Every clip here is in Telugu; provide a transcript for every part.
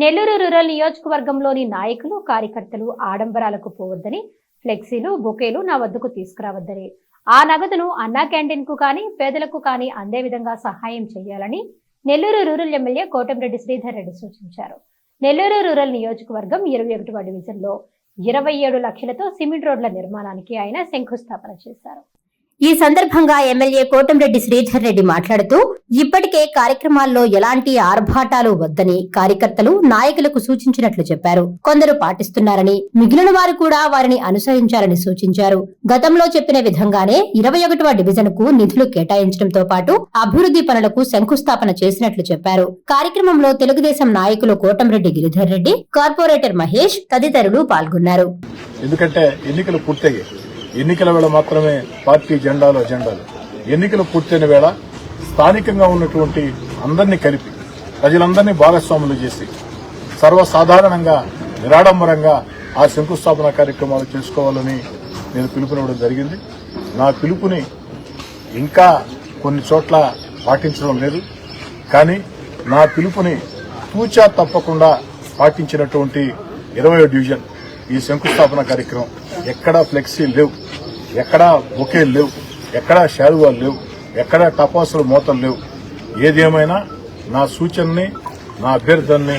నెల్లూరు రూరల్ నియోజకవర్గంలోని నాయకులు కార్యకర్తలు ఆడంబరాలకు పోవద్దని ఫ్లెక్సీలు బొకేలు నా వద్దకు తీసుకురావద్దని ఆ నగదును అన్నా క్యాంటీన్కు కానీ పేదలకు కానీ అందే విధంగా సహాయం చేయాలని నెల్లూరు రూరల్ ఎమ్మెల్యే కోటంరెడ్డి శ్రీధర్ రెడ్డి సూచించారు. నెల్లూరు రూరల్ నియోజకవర్గం ఇరవై ఒకటవ డివిజన్లో ఇరవై ఏడు లక్షలతో సిమెంట్ రోడ్ల నిర్మాణానికి ఆయన శంకుస్థాపన చేశారు. ఈ సందర్భంగా ఎమ్మెల్యే కోటంరెడ్డి శ్రీధర్ రెడ్డి మాట్లాడుతూ ఇప్పటికే కార్యక్రమాల్లో ఎలాంటి ఆర్భాటాలు వద్దని కార్యకర్తలు నాయకులకు సూచించినట్లు చెప్పారు. కొందరు పాటిస్తున్నారని మిగిలిన వారు కూడా వారిని అనుసరించాలని సూచించారు. గతంలో చెప్పిన విధంగానే ఇరవై ఒకటవ డివిజన్కు నిధులు కేటాయించడంతో పాటు అభివృద్ధి పనులకు శంకుస్థాపన చేసినట్లు చెప్పారు. కార్యక్రమంలో తెలుగుదేశం నాయకులు కోటంరెడ్డి గిరిధర్ రెడ్డి కార్పొరేటర్ మహేష్ తదితరులు పాల్గొన్నారు. ఎందుకంటే ఎన్నికలు పూర్తయ్యాయి. ఎన్నికల వేళ మాత్రమే పార్టీ జెండాలు అజెండాలు. ఎన్నికలు పూర్తయిన వేళ స్థానికంగా ఉన్నటువంటి అందరినీ కలిపి ప్రజలందరినీ భాగస్వాములు చేసి సర్వసాధారణంగా నిరాడంబరంగా ఆ శంకుస్థాపన కార్యక్రమాలు చేసుకోవాలని నేను పిలుపునివ్వడం జరిగింది. నా పిలుపుని ఇంకా కొన్ని చోట్ల పాటించడం లేదు. కానీ నా పిలుపుని తూచా తప్పకుండా పాటించినటువంటి ఇరవయో డివిజన్ ఈ శంకుస్థాపన కార్యక్రమం ఎక్కడా ఫ్లెక్సీ లేవు ఎక్కడా బొకేలు లేవు ఎక్కడా శాలువాలు లేవు ఎక్కడా టపాసులు మూతలు లేవు. ఏదేమైనా నా సూచనని నా అభ్యర్థుల్ని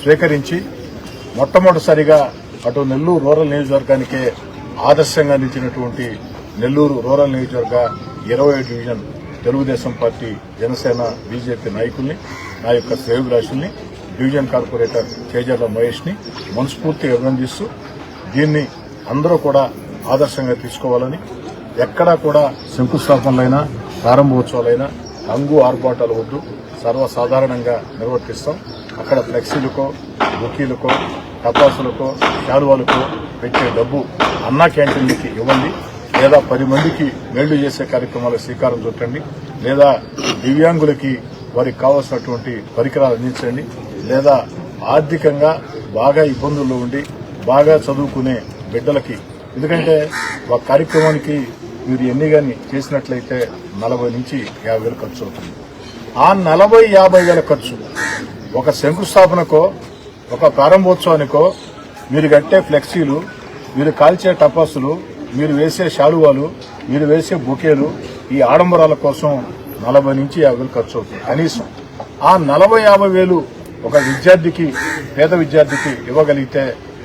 స్వీకరించి మొట్టమొదటిసారిగా అటు నెల్లూరు రూరల్ నియోజకవర్గానికే ఆదర్శంగా నిలిచినటువంటి నెల్లూరు రూరల్ నియోజకవర్గ ఇరవై division Telugudesam party Janasena BJP నాయకుల్ని నా యొక్క శ్రేయోభిలాషుల్ని డివిజన్ కార్పొరేటర్ చేజర్ల మహేష్ని మనస్ఫూర్తిగా అభినందిస్తూ దీన్ని అందరూ కూడా ఆదర్శంగా తీసుకోవాలని ఎక్కడా కూడా శంకుస్థాపనలైనా ప్రారంభోత్సవాలైనా రంగు ఆర్భాటాలు వద్దు. సర్వసాధారణంగా నిర్వర్తిస్తాం. అక్కడ ఫ్లెక్సీలకో బుకీలకో టపాసులకో శాలువాలకో పెట్టే డబ్బు అన్నా క్యాంటీన్లకి ఇవ్వండి. లేదా పది మందికి మేళ్ళు చేసే కార్యక్రమాలకు శ్రీకారం చుట్టండి. లేదా దివ్యాంగులకి వారికి కావాల్సినటువంటి పరికరాలు అందించండి. లేదా ఆర్థికంగా బాగా ఇబ్బందుల్లో ఉండి బాగా చదువుకునే బిడ్డలకి. ఎందుకంటే ఒక కార్యక్రమానికి మీరు ఎన్ని గాని చేసినట్లయితే నలభై నుంచి యాభై వేలు ఖర్చు అవుతుంది. ఆ నలభై యాభై వేల ఖర్చు ఒక శంకుస్థాపనకో ఒక ప్రారంభోత్సవానికో మీరు కట్టే ఫ్లెక్సీలు మీరు కాల్చే టపాసులు మీరు వేసే శాలువాలు మీరు వేసే బొకేలు ఈ ఆడంబరాల కోసం నలభై నుంచి యాభై వేలు ఖర్చు అవుతుంది. కనీసం ఆ నలభై యాభై వేలు ఒక విద్యార్థికి పేద విద్యార్థికి ఇవ్వగలిగితే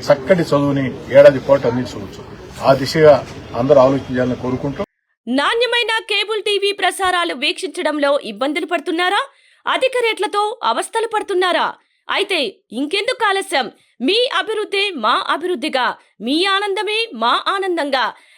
చక్కటి చదువుని ఏడాది పాటు అందించవచ్చు. ఆ దిశగా అందరూ ఆలోచించాలని కోరుకుంటూ నాణ్యమైన కేబుల్ టీవీ ప్రసారాలు వీక్షించడంలో ఇబ్బందులు పడుతున్నారా? అధిక రేట్లతో అవస్థలు పడుతున్నారా? అయితే ఇంకెందుకు ఆలస్యం? మీ అభివృద్ధి మా అభివృద్ధిగా. మీ ఆనందమే మా ఆనందంగా.